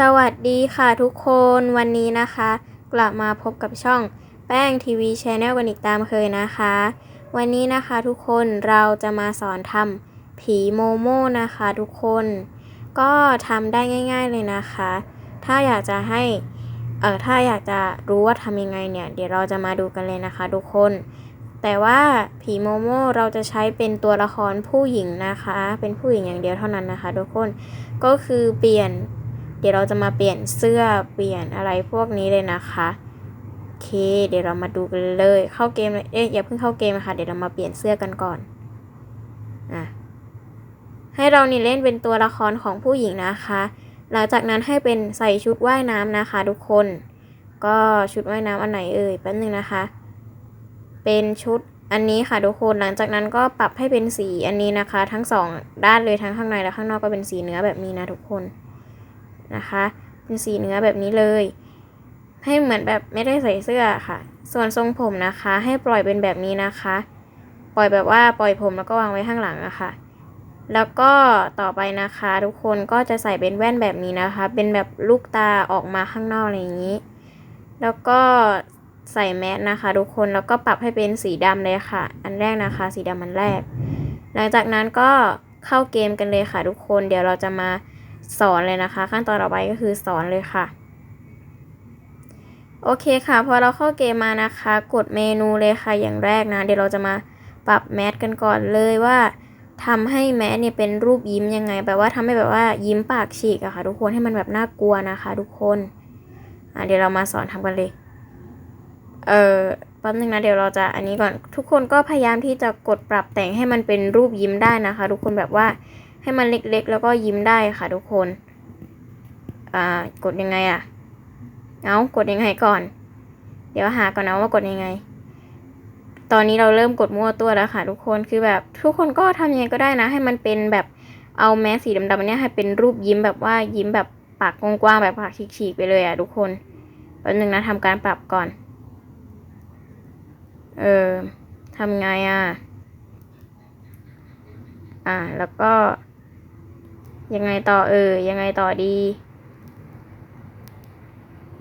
สวัสดีค่ะทุกคนวันนี้นะคะ กลับมาพบกับช่องแป้งทีวีชแนลกันอีกตามเคยนะคะ วันนี้นะคะทุกคนเราจะมาสอนทำผีโมโม่นะคะทุกคน ก็ทำได้ง่าย ๆเลยนะคะ ถ้าอยากจะให้เอ่อถ้าอยากจะรู้ว่าทำยังไงเนี่ยเดี๋ยวเราจะมาดูกันเลยนะคะทุกคน แต่ว่าผีโมโม่เราจะใช้เป็นตัวละครผู้หญิงนะคะ เป็นผู้หญิงอย่างเดียวเท่านั้นนะคะ ทุกคนก็คือเปลี่ยน ดี๋ยวเราจะมาเปลี่ยนเสื้อเปลี่ยนอะไรพวกนี้เลยนะคะโอเค เดี๋ยวเรามาดูกันเลยเข้าเกมเอ๊ะอย่าเพิ่งเข้าเกมนะคะเดี๋ยวเรามาเปลี่ยนเสื้อกันก่อนอะให้เรานี่เล่นเป็นตัวละครของผู้หญิงนะคะ หลังจากนั้นให้เป็นใส่ชุดว่ายน้ำนะคะ ทุกคน ก็ชุดว่ายน้ำอันไหนเอ่ยแป๊บนึงนะคะ เป็นชุดอันนี้ค่ะทุกคนหลังจากนั้นก็ปรับให้เป็นสีอันนี้นะคะ ทั้งสองด้านเลยทั้งข้างในและข้างนอกก็เป็นสีเนื้อแบบนี้นะทุกคน นะคะ เป็นสีเนื้อแบบนี้เลย ให้เหมือนแบบไม่ได้ใส่เสื้อค่ะ ส่วนทรงผมนะคะ ให้ปล่อยเป็นแบบนี้นะคะ ปล่อยแบบว่าปล่อยผมแล้วก็วางไว้ข้างหลังอะค่ะแล้วก็ต่อไปนะคะ ทุกคนก็จะใส่เป็นแว่นแบบนี้นะคะ เป็นแบบลูกตาออกมาข้างนอกอะไรอย่างนี้ แล้วก็ใส่แมสนะคะ ทุกคนแล้วก็ปรับให้เป็นสีดำเลยค่ะ อันแรกนะคะ สีดำอันแรก หลังจากนั้นก็เข้าเกมกันเลยค่ะทุกคนเดี๋ยวเราจะมา สอนเลยนะคะ ขั้นตอนต่อไปก็คือสอนเลยค่ะ โอเคค่ะ พอเราเข้าเกมมานะคะ กดเมนูเลยค่ะอย่างแรกนะ เดี๋ยวเราจะมาปรับแมสกันก่อนเลยว่าทำให้แมสเนี่ยเป็นรูปยิ้มยังไงแบบว่าทำให้แบบว่ายิ้มปากฉีกอะค่ะ ทุกคนให้มันแบบน่ากลัวนะคะ ทุกคนอะเดี๋ยวเรามาสอนทำกันเลยเออแป๊บนึงนะเดี๋ยวเราจะอันนี้ก่อนทุกคนก็พยายามที่จะกดปรับแต่งให้มันเป็นรูปยิ้มได้นะคะ ทุกคนแบบว่า ให้มันเล็กๆ แล้วก็ยิ้มได้ค่ะทุกคน อ่ากดยังไงอะ เอากดยังไงก่อน เดี๋ยวหาก่อนนะว่ากดยังไง ตอนนี้เราเริ่มกดมั่วตัวแล้วค่ะทุกคน คือแบบทุกคนก็ทำยังไงก็ได้นะ ให้มันเป็นแบบเอาแมสสีดำๆเนี้ยให้เป็นรูปยิ้มแบบว่ายิ้มแบบปากกว้างๆแบบปากฉีกๆไปเลยอะทุกคนแป๊บนึงนะทำการปรับก่อน เออทำไงอะ อ่า แล้วก็ ยังไงต่อเออ ยังไงต่อดี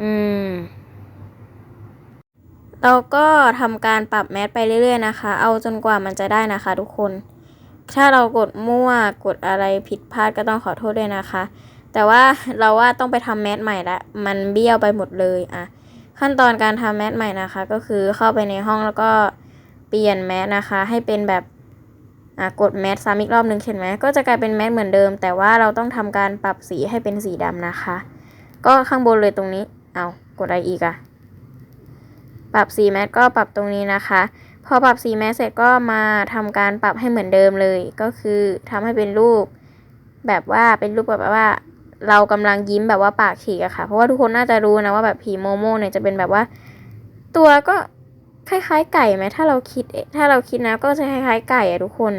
อืม เราก็ทำการปรับแมสไปเรื่อยๆนะคะ เอาจนกว่ามันจะได้นะคะ ทุกคน ถ้าเรากดมั่วกดอะไรผิดพลาดก็ต้องขอโทษด้วยนะคะ แต่ว่าเราว่าต้องไปทำแมสใหม่ละมันเบี้ยวไปหมดเลยอะขั้นตอนการทำแมสใหม่นะคะ ก็คือเข้าไปในห้องแล้วก็เปลี่ยนแมสนะคะ ให้เป็นแบบ กดแมสซ้ำอีกรอบหนึ่งเห็นไหมก็จะกลายเป็นแมสเหมือนเดิม แต่ว่าเราต้องทำการปรับสีให้เป็นสีดำนะคะ ก็ข้างบนเลยตรงนี้เอากดอะไรอีกอะปรับสีแมสก็ปรับตรงนี้นะคะ พอปรับสีแมสเสร็จก็มาทำการปรับให้เหมือนเดิมเลย ก็คือทำให้เป็นรูป แบบว่าเป็นรูปแบบว่า เรากำลังยิ้มแบบว่าปากฉีกอะค่ะ เพราะว่าทุกคนน่าจะรู้นะว่าแบบผีโมโม่เนี่ยจะเป็นแบบว่า ตัวก็ คล้าย ๆ ไก่ไหมถ้าเราคิด ถ้าเราคิดนะก็จะคล้ายๆ ไก่อะทุกคน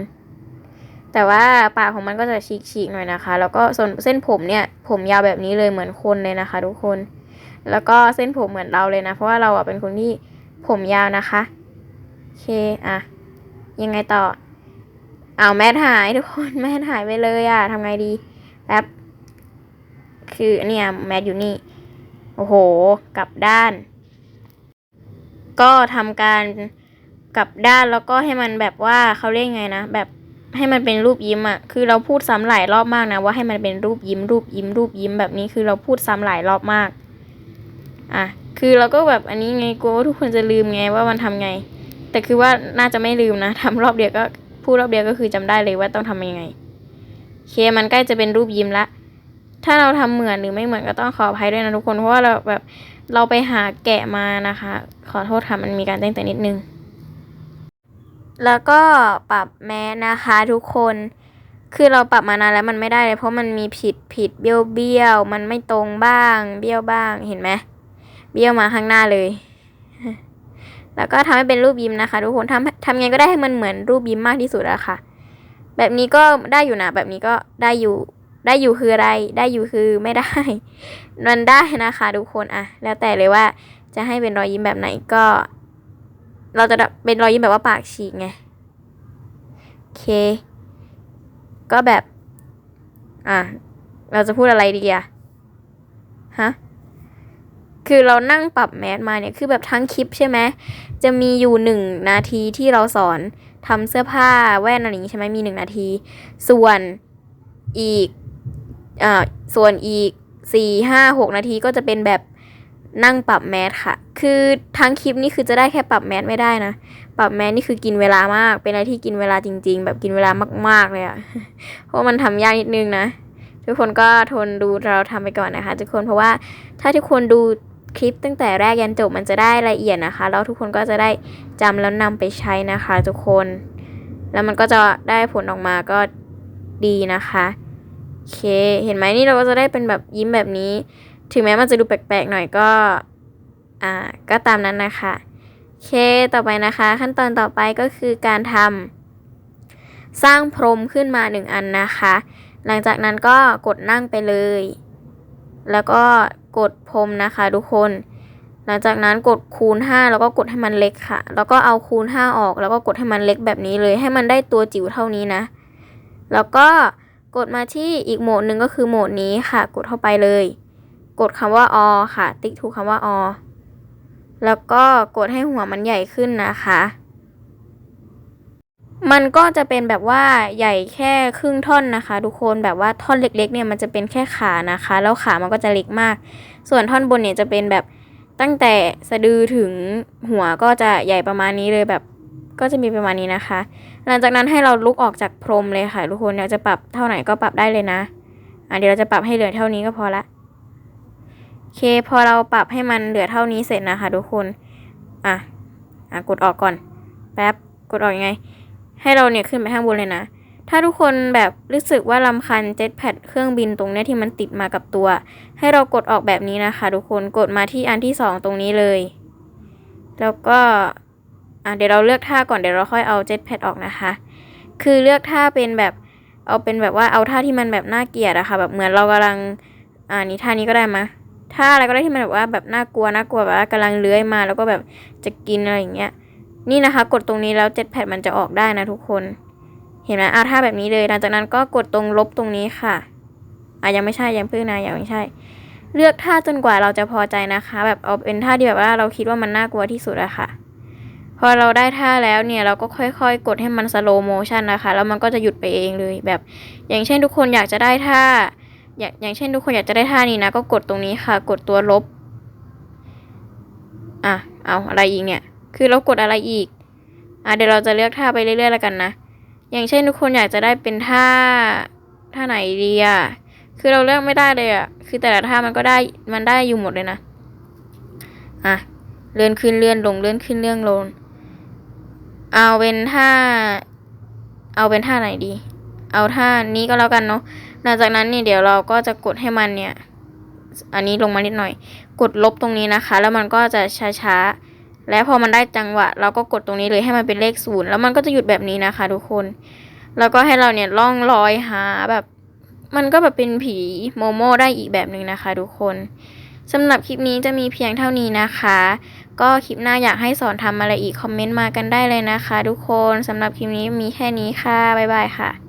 แต่ว่าปากของมันก็จะฉีกๆหน่อยนะคะ แล้วก็ส่วนเส้นผมเนี่ย ผมยาวแบบนี้เลยเหมือนคนเลยนะคะ ทุกคน แล้วก็เส้นผมเหมือนเราเลยนะ เพราะว่าเราอะเป็นคนที่ผมยาวนะคะโอเคอะยังไงต่อ เอาแมสหายทุกคนแมสหายไปเลยอะทำไงดีแป๊บคือเนี่ยแมสอยู่นี่ โอ้โห กลับด้าน ก็ทำการกลับด้านแล้วก็ให้มันแบบว่าเขาเรียกไงนะ แบบให้มันเป็นรูปยิ้มอะคือเราพูดซ้ำหลายรอบมากนะ ว่าให้มันเป็นรูปยิ้ม รูปยิ้ม รูปยิ้มแบบนี้คือเราพูดซ้ำหลายรอบมาก อะ คือเราก็แบบอันนี้ไงกลัวว่าทุกคนจะลืมไงว่ามันทำไง แต่คือว่าน่าจะไม่ลืมนะทำรอบเดียวก็พูดรอบเดียวก็คือจำได้เลยว่าต้องทำยังไงเคมันใกล้จะเป็นรูปยิ้มละ ถ้าเราทำเหมือนหรือไม่เหมือนก็ต้องขออภัยด้วยนะทุกคน เพราะว่าเราแบบ เราไปหาแกะมานะคะ ขอโทษค่ะมันมีการแจ้งเตือนนิดนึง แล้วก็ปรับแมสนะคะทุกคน คือเราปรับมานานแล้วมันไม่ได้เลยเพราะมันมีผิดผิดเบี้ยวเบี้ยวมันไม่ตรงบ้าง เบี้ยวบ้างเห็นไหมเบี้ยวมาข้างหน้าเลย แล้วก็ทำให้เป็นรูปยิ้มนะคะ ทุกคนทำทำไงก็ได้ให้มันเหมือนรูปยิ้มมากที่สุดอะค่ะ แบบนี้ก็ได้อยู่นะแบบนี้ก็ได้อยู่ ได้อยู่คืออะไร ได้อยู่คือไม่ได้ มันได้นะคะทุกคนอะแล้วแต่เลยว่าจะให้เป็นรอยยิ้มแบบไหนก็ เราจะเป็นรอยยิ้มแบบว่าปากฉีกไงโอเค ก็แบบ อะเราจะพูดอะไรดีอะฮะคือเรานั่งปรับแมสมาเนี่ยคือแบบทั้งคลิปใช่ไหมจะมีอยู่หนึ่งนาทีที่เราสอนทำเสื้อผ้าแว่นอะไรอย่างงี้ใช่ไหมมีหนึ่งนาที ส่วนอีก อ่าส่วนอีกสี่ห้าหกนาทีก็จะเป็นแบบนั่งปรับแมสค่ะ คือทั้งคลิปนี่คือจะได้แค่ปรับแมสไม่ได้นะ ปรับแมสนี่คือกินเวลามาก เป็นอะไรที่กินเวลาจริง ๆ แบบกินเวลามาก ๆ เลยอะเพราะมันทำยากนิดนึงนะ ทุกคนก็ทนดูเราทำไปก่อนนะคะ ทุกคน เพราะว่าถ้าทุกคนดูคลิปตั้งแต่แรกยันจบมันจะได้ละเอียดนะคะ แล้วทุกคนก็จะได้จำแล้วนำไปใช้นะคะ ทุกคน แล้วมันก็จะได้ผลออกมาก็ดีนะคะ เค เห็นไหมนี่เราก็จะได้เป็นแบบยิ้มแบบนี้ ถึงแม้มันจะดูแปลกๆหน่อยก็ อ่า ก็ตามนั้นนะคะโอเค ต่อไปนะคะ ขั้นตอนต่อไปก็คือการทำสร้างพรมขึ้นมาหนึ่งอันนะคะ หลังจากนั้นก็กดนั่งไปเลย แล้วก็กดพรมนะคะทุกคน หลังจากนั้นกดคูณ 5 แล้วก็กดให้มันเล็กค่ะ แล้วก็เอาคูณ 5 ออก แล้วก็กดให้มันเล็กแบบนี้เลย ให้มันได้ตัวจิ๋วเท่านี้นะ แล้วก็ กดมาที่อีกโหมดหนึ่งก็คือโหมดนี้ค่ะ กดเข้าไปเลย กดคำว่าอค่ะ ติ๊กถูกคำว่าอแล้วก็กดให้หัวมันใหญ่ขึ้นนะคะ มันก็จะเป็นแบบว่าใหญ่แค่ครึ่งท่อนนะคะ ทุกคนแบบว่าท่อนเล็กๆเนี่ยมันจะเป็นแค่ขานะคะ แล้วขามันก็จะเล็กมาก ส่วนท่อนบนเนี่ยจะเป็นแบบตั้งแต่สะดือถึงหัวก็จะใหญ่ประมาณนี้เลยแบบ ก็จะมีประมาณนี้นะคะ หลังจากนั้นให้เราลุกออกจากพรมเลยค่ะทุกคนอยากจะปรับเท่าไหร่ก็ปรับได้เลยนะอะเดี๋ยวเราจะปรับให้เหลือเท่านี้ก็พอละโอเคพอเราปรับให้มันเหลือเท่านี้เสร็จนะคะ ทุกคนอะอะกดออกก่อนแป๊บกดออกยังไง ให้เราเนี่ยขึ้นไปข้างบนเลยนะ ถ้าทุกคนแบบรู้สึกว่าลำคันเจ็ตแพดเครื่องบินตรงเนี้ยที่มันติดมากับตัว ให้เรากดออกแบบนี้นะคะ ทุกคนกดมาที่อันที่สองตรงนี้เลย แล้วก็ อะเดี๋ยวเราเลือกท่าก่อนเดี๋ยวเราค่อยเอาเจ็ตแพดออกนะคะ คือเลือกท่าเป็นแบบเอาเป็นแบบว่าเอาท่าที่มันแบบน่าเกลียดอะค่ะแบบเหมือนเรากำลังอ่านี่ท่านี้ก็ได้มะท่าอะไรก็ได้ที่มันแบบว่าแบบน่ากลัวน่ากลัวแบบว่ากำลังเลื้อยมาแล้วก็แบบจะกินอะไรอย่างเงี้ยนี่นะคะ กดตรงนี้แล้วเจ็ตแพดมันจะออกได้นะทุกคน เห็นไหมอาท่าแบบนี้เลยหลังจากนั้นก็กดตรงลบตรงนี้ค่ะอะยังไม่ใช่ยังพิ่งนะยังไม่ใช่ เลือกท่าจนกว่าเราจะพอใจนะคะ แบบเอาเป็นท่าที่แบบว่าเราคิดว่ามันน่ากลัวที่สุดอะค่ะ พอเราได้ท่าแล้วเนี่ยเราก็ค่อยๆ กดให้มันสโลโมชันนะคะ แล้วมันก็จะหยุดไปเองเลยแบบ อย่างเช่นทุกคนอยากจะได้ท่า อย่างอย่างเช่นทุกคนอยากจะได้ท่านี้นะ ก็กดตรงนี้ค่ะ กดตัวลบ อะ เอาอะไรอีกเนี่ย คือเรากดอะไรอีก อะเดี๋ยวเราจะเลือกท่าไปเรื่อยๆแล้วกันนะ อย่างเช่นทุกคนอยากจะได้เป็นท่าท่าไหนดีอะ คือเราเลือกไม่ได้เลยอะ คือแต่ละท่ามันก็ได้มันได้อยู่หมดเลยนะ อะ เลื่อนขึ้นเลื่อนลงเลื่อนขึ้นเลื่อนลง เอาเป็นท่า เอาเป็นท่าไหนดี เอาท่านี้ก็แล้วกันเนาะ หลังจากนั้นนี่เดี๋ยวเราก็จะกดให้มันเนี่ย อันนี้ลงมานิดหน่อย กดลบตรงนี้นะคะ แล้วมันก็จะช้าๆ และพอมันได้จังหวะ เราก็กดตรงนี้เลยให้มันเป็นเลขศูนย์แล้วมันก็จะหยุดแบบนี้นะคะ ทุกคน แล้วก็ให้เราเนี่ยล่องลอยหาแบบ มันก็แบบเป็นผีโมโมได้อีกแบบหนึ่งนะคะ ทุกคนสำหรับคลิปนี้จะมีเพียงเท่านี้นะคะ ก็คลิปหน้าอยากให้สอนทำอะไรอีกคอมเมนต์มากันได้เลยนะคะ ทุกคนสำหรับคลิปนี้มีแค่นี้ค่ะ บ๊ายบายค่ะ